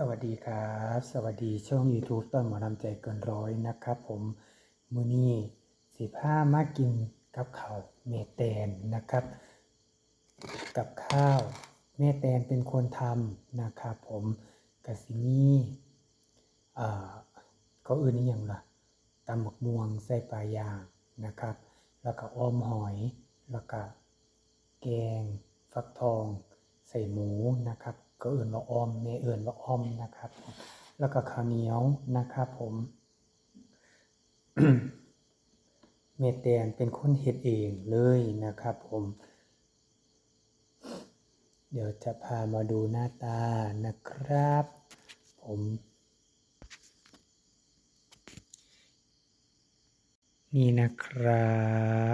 สวัสดีครับ สวัสดีช่อง YouTube ต้นหมอลำใจเกินร้อยนะครับผมมือนี้สิผ้ามากินกับข้าวเมแตนนะครับ กับข้าวเมแตนเป็นคนทำนะครับผมกะสิมีอ่าก็อื่นนี่ยังล่ะตำหมกม่วงใส่ปลายางนะครับ แล้วก็ออมหอย แล้วก็แกง ฟักทอง ใส่หมูนะครับ ก็เอื่นว่าอ้อมแม่เอื่นว่าอ้อมนะครับ แล้วก็ข้าวเหนียวนะครับผมเมแตนเป็นคนเฮ็ดเองเลยนะครับผม เดี๋ยวจะพามาดูหน้าตานะครับ ผมนี่นะครั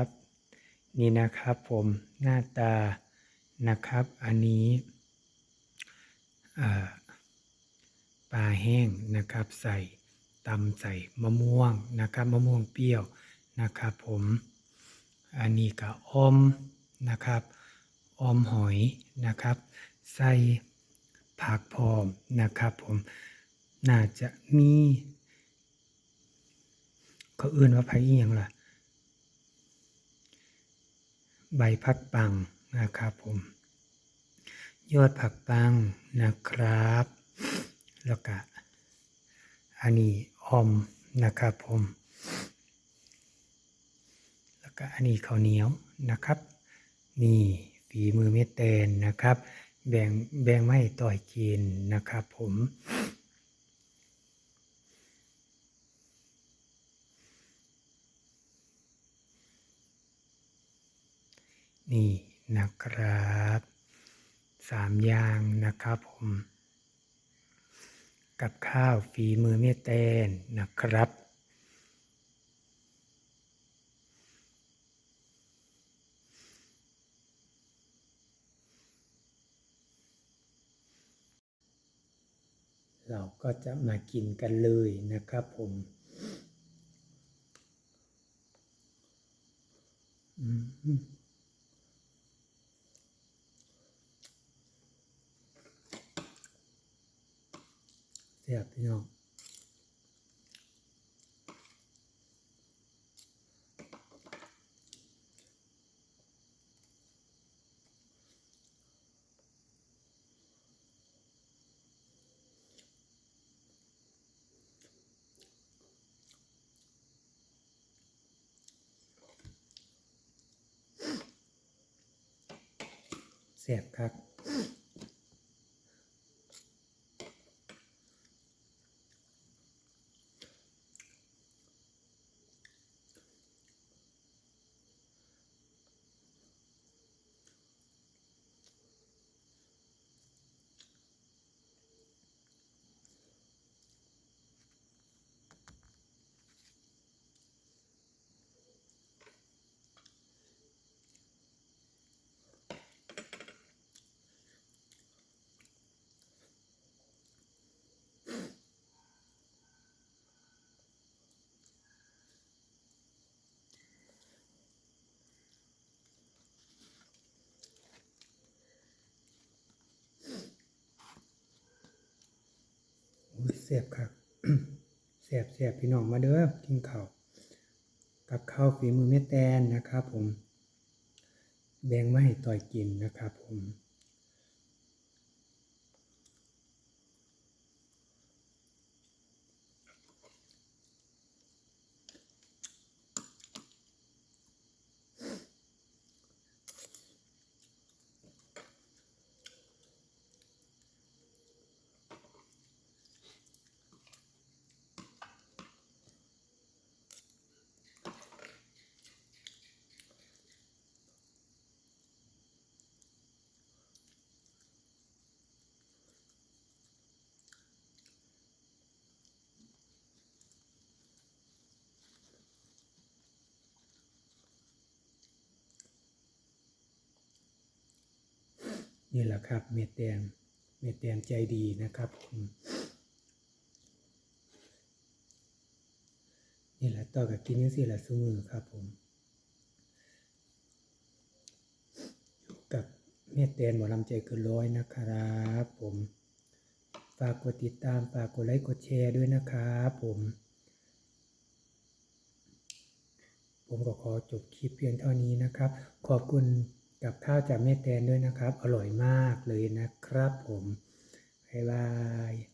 บ นี่นะครับผมหน้าตานะครับ อันนี้ ปลาแห้งนะครับ ใส่ตำใส่มะม่วงนะครับมะม่วงเปรี้ยวนะครับผมอันนี้ก็ออมนะครับออมหอยนะครับ ใส่ผักพร้อมนะครับผมน่าจะมีเขาเอื่นว่าไผ่อีหยังล่ะ ใบพัดปังนะครับผม ยอดผักปังนะครับ แล้วก็อันนี้ออมนะครับผม แล้วก็อันนี้ข้าวเหนียวนะครับ นี่ฝีมือเม็ดแตนนะครับ แบ่งแบ่งไม่ต่อยกินนะครับผมนี่นะครับ สามอย่างนะครับผม กับข้าวฝีมือเมียแตนนะครับ เราก็จะมากินกันเลยนะครับผมอืม ซ่บพี่น้องแซ่บครับ อุ้ยบครับเสียบเสียบพี่น้องมาเด้อกินข้าวกับข้าวฝีมือแม่แตนนะครับ ผม แบ่งมาให้ต่อยกินนะครับ ผม นี่แหละครับ เมแตนเมแตนใจดีนะครับผมนี่แหละต่อกับกินยังสี่แหละซุมือครับผมอยู่กับเมแตนหมอลำใจเกินร้อยนะครับ ผมฝากกดติดตามฝากกดไลค์กดแชร์ด้วยนะครับผมผมก็ขอจบคลิปเพียงเท่านี้นะครับ ขอบคุณ กับข้าวจากแม่แตนด้วยนะครับ อร่อยมากเลยนะครับผม บ๊ายบาย